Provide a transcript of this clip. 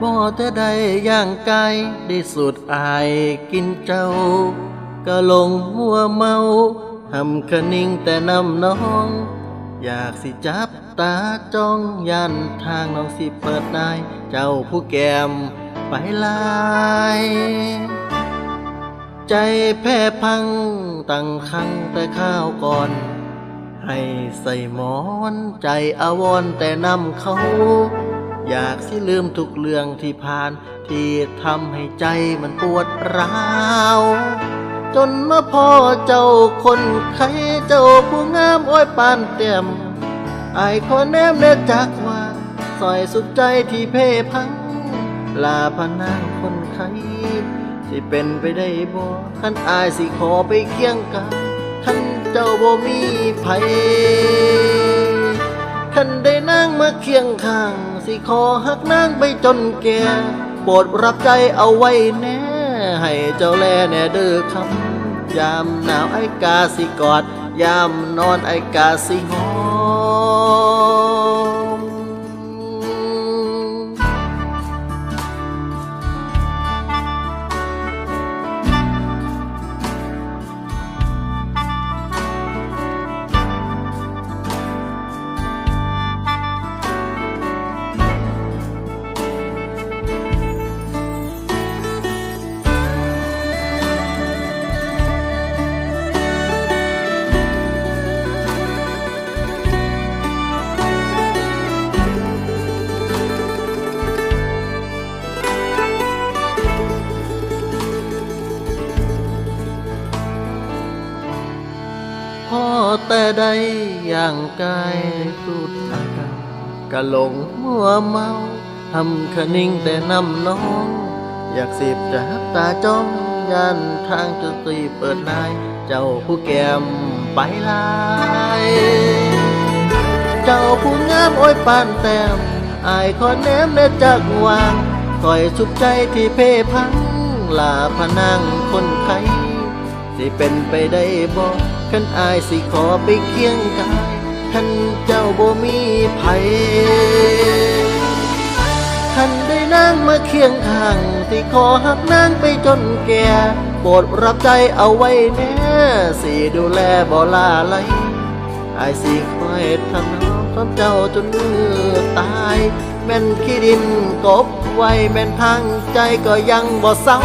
บ่แต่ได้ย่างกายได้สุดอายกินเจ้า ก็หลงมัวเมาหำคะนิ่งแต่นำน้อง อยากสิจับตาจ้องยันทางน้องสิเปิดนาย เจ้าผู้แกมไปลายใจแพ้พังตั้งครั้งแต่ข้าวก่อน ให้ใส่หมอนใจอาวรแต่นำเขา อยากสิลืมทุกเรื่องที่ผ่าน ที่ทำให้ใจมันปวดร้าวจนมาพ่อเจ้าคนไข้เจ้าผู้งามอ้อยปานเต็มไอายขอแนมเด้อจักว่าซอยสุขใจที่เพ่พัง ลาพนางคนไข้สิเป็นไปได้บ่คันอายสิขอไปเคียงกายคันเจ้าบ่มีไผ สิขอหักนางไปจนแก่โปรดรับใจเอาไว้แน่ ให้เจ้าแลแน่เด้อคำยามหนาวไอ้กาสิกอด ยามนอนไอ้กาสิหอ แต่ใดอย่างกายสุดอาการกะหลงมัวเมาทำคนิ่งแต่นำน้อง อยากสิบจับตาจ้องยันทางจะตีเปิดนายเจ้าผู้แก้มไปลาย เจ้าผู้งามโอ้ยปานแต้มอายขอแนมเด้อจากวางคอยสุขใจที่เพ่พังลาพนังคนไข้สิเป็นไปได้บ่ คันอายสิขอไปเคียงกายคันเจ้าบ่มีไผคันได้นางมาเคียงข้างสิขอหักนางไปจนแก่โปรดรับใจเอาไว้แน่สิดูแลบ่ลาไหลอายสิคอยทำน้องทนเจ้าจนมือตาย แม่นขี้ดินกบไว้แม่นพังใจก็ยังบ่เศร้า